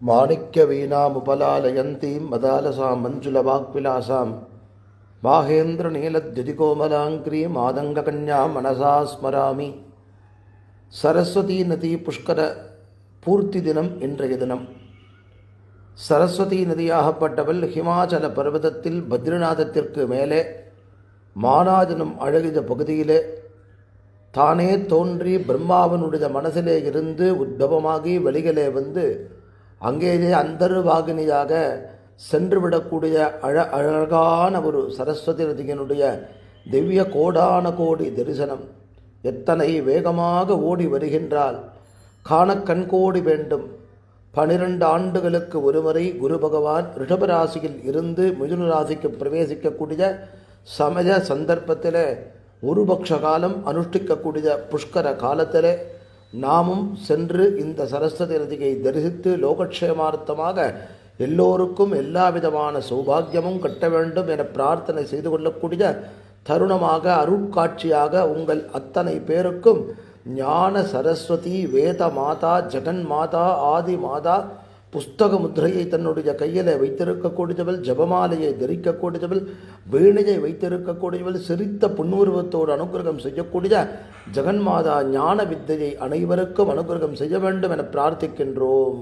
மாணிக்க மாணிக்கவீனாமுபலாலயந்தீம் மதாலசாம் மஞ்சுளவாக்விலாசாம் மாகேந்திரநீலத்யதிகோமலாங்கிரீம் ஆதங்ககன்யாம் மனசா ஸ்மராமி. சரஸ்வதி நதி புஷ்கர பூர்த்தி தினம் இன்றைய தினம். சரஸ்வதி நதியாகப்பட்டவள் ஹிமாச்சல பர்வதத்தில் பத்ரிநாதத்திற்கு மேலே மானாஜனம் அழகித பகுதியிலே தானே தோன்றி பிரம்மாவனுடைய மனசிலே இருந்து உத்பவமாகி வெளியிலே வந்து அங்கேயே அந்தர்வாகினியாக சென்றுவிடக்கூடிய அழ அழகான ஒரு சரஸ்வதி நதியினுடைய திவ்ய கோடான கோடி தரிசனம். எத்தனை வேகமாக ஓடி வருகின்றால் காண கண்கோடி வேண்டும். பனிரெண்டு ஆண்டுகளுக்கு ஒருமுறை குரு பகவான் ரிஷபராசியில் இருந்து மிதுன ராசிக்கு பிரவேசிக்கக்கூடிய சமய சந்தர்ப்பத்தில் ஒரு பக்ஷ காலம் அனுஷ்டிக்கக்கூடிய புஷ்கர காலத்தில் நாமும் சென்று இந்த சரஸ்வதி நதியை தரிசித்து லோகக்ஷேமார்த்தமாக எல்லோருக்கும் எல்லா விதமான சௌபாகியமும் கட்ட வேண்டும் என பிரார்த்தனை செய்து கொள்ளக்கூடிய தருணமாக அருட்காட்சியாக உங்கள் அத்தனை பேருக்கும் ஞான சரஸ்வதி வேத மாதா ஜெகன் மாதா ஆதி மாதா புஸ்தக முத்திரையை தன்னுடைய கையில் வைத்திருக்கக்கூடியவள் ஜபமாலையை தரிக்கக்கூடியவள் வீணையை வைத்திருக்கக்கூடியவள் சிரித்த புன்னுருவத்தோடு அனுகிரகம் செய்யக்கூடிய ஜெகன்மாதா ஞான வித்தையை அனைவருக்கும் அனுகிரகம் செய்ய வேண்டும் என பிரார்த்திக்கின்றோம்.